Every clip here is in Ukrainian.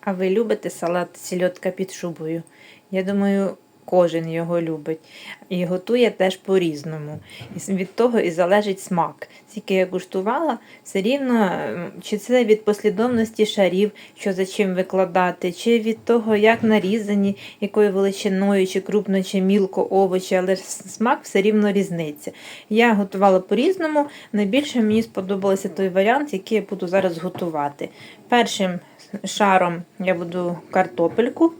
А ви любите салат сільотка під шубою? Я думаю, кожен його любить. І готує теж по-різному. І від того і залежить смак. Тільки я куштувала, все рівно, чи це від послідовності шарів, що за чим викладати, чи від того, як нарізані, якою величиною, чи крупно, чи мілко овочі, але смак все рівно різниця. Я готувала по-різному. Найбільше мені сподобався той варіант, який я буду зараз готувати. Першим шаром я буду картопельку.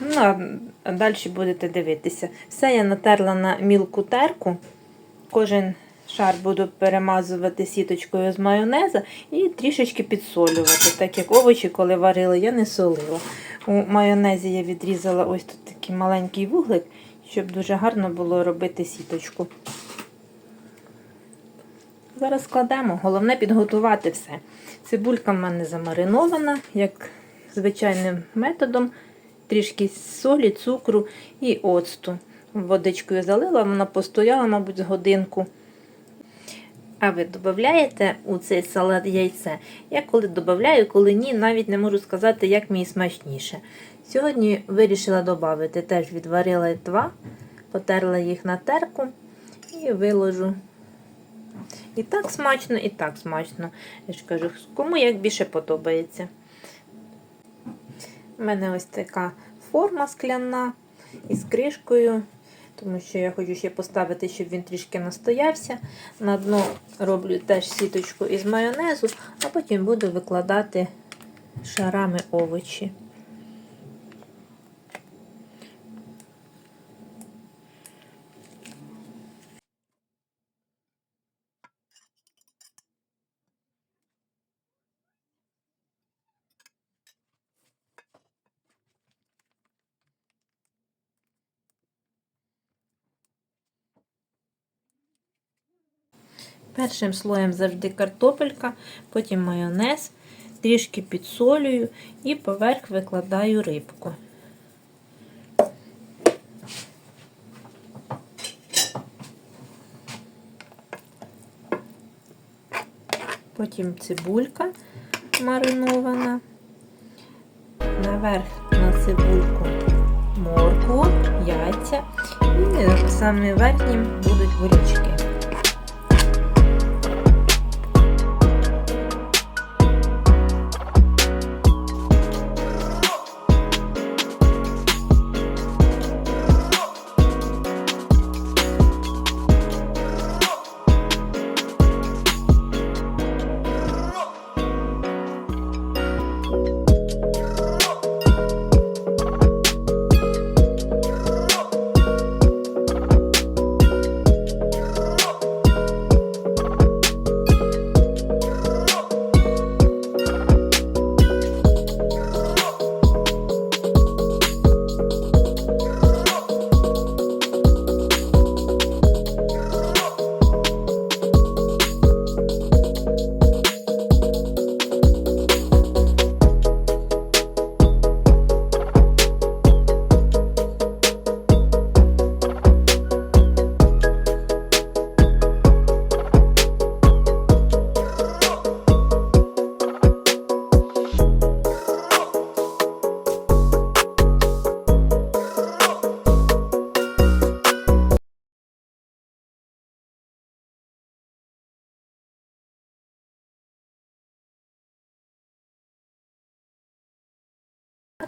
Ну, далі будете дивитися. Все я натерла на мілку терку. Кожен шар буду перемазувати сіточкою з майонеза і трішечки підсолювати, так як овочі, коли варила, я не солила. У майонезі я відрізала ось тут такий маленький вуглик, щоб дуже гарно було робити сіточку. Зараз складемо, головне підготувати все. Цибулька в мене замаринована, як звичайним методом. Трішки солі, цукру і оцту. Водичкою залила, вона постояла, мабуть, з годинку. А ви додаєте у цей салат яйце? Я коли додаю, коли ні, навіть не можу сказати, як мені смачніше. Сьогодні вирішила додати, теж відварила два, потерла їх на терку і виложу. І так смачно, і так смачно. Я ж кажу, кому як більше подобається. У мене ось така форма скляна із кришкою, тому що я хочу ще поставити, щоб він трішки настоявся. На дно роблю теж сіточку із майонезу, а потім буду викладати шарами овочі. Першим слоєм завжди картопелька, потім майонез, трішки підсолюю і поверх викладаю рибку. Потім цибулька маринована. Наверх на цибульку моркву, яйця і саме верхнім будуть горічки.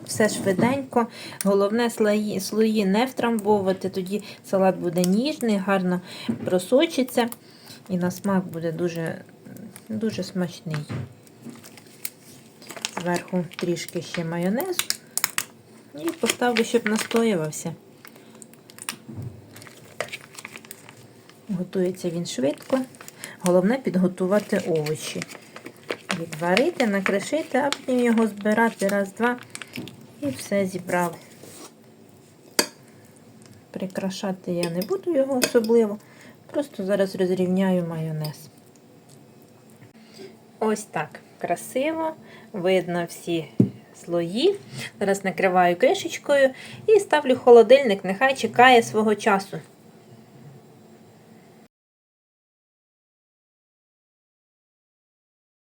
Все швиденько. Головне слої, слої не втрамбовувати, тоді салат буде ніжний, гарно просочиться і на смак буде дуже, дуже смачний. Зверху трішки ще майонезу і поставлю, щоб настоювався. Готується він швидко. Головне підготувати овочі. Відварити, накришити, а потім його збирати раз-два. І все зібрав. Прикрашати я не буду його особливо. Просто зараз розрівняю майонез. Ось так красиво. Видно всі слої. Зараз накриваю кришечкою і ставлю холодильник, нехай чекає свого часу.